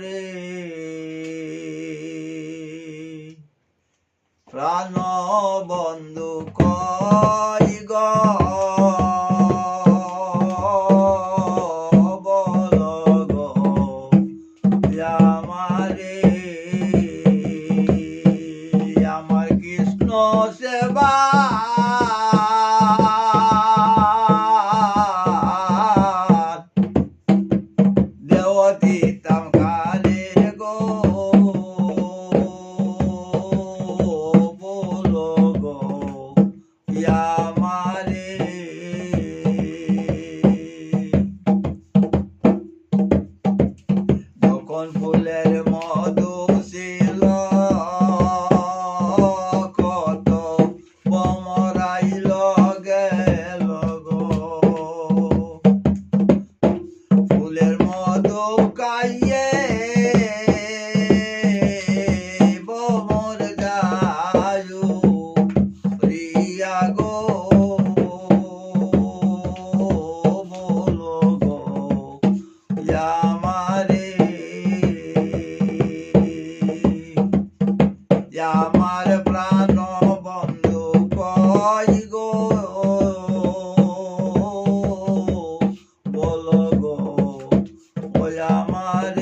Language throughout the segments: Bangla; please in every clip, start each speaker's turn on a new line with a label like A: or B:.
A: রে। প্রাণ বন্ধু আমারে যখন ফুলের আমার প্রাণ বন্ধু কই গো? বল গো ও আমার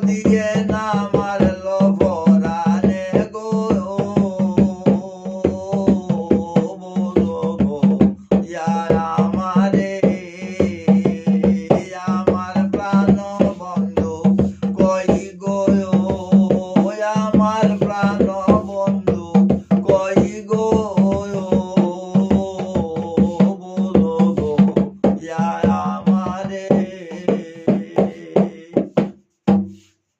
A: body.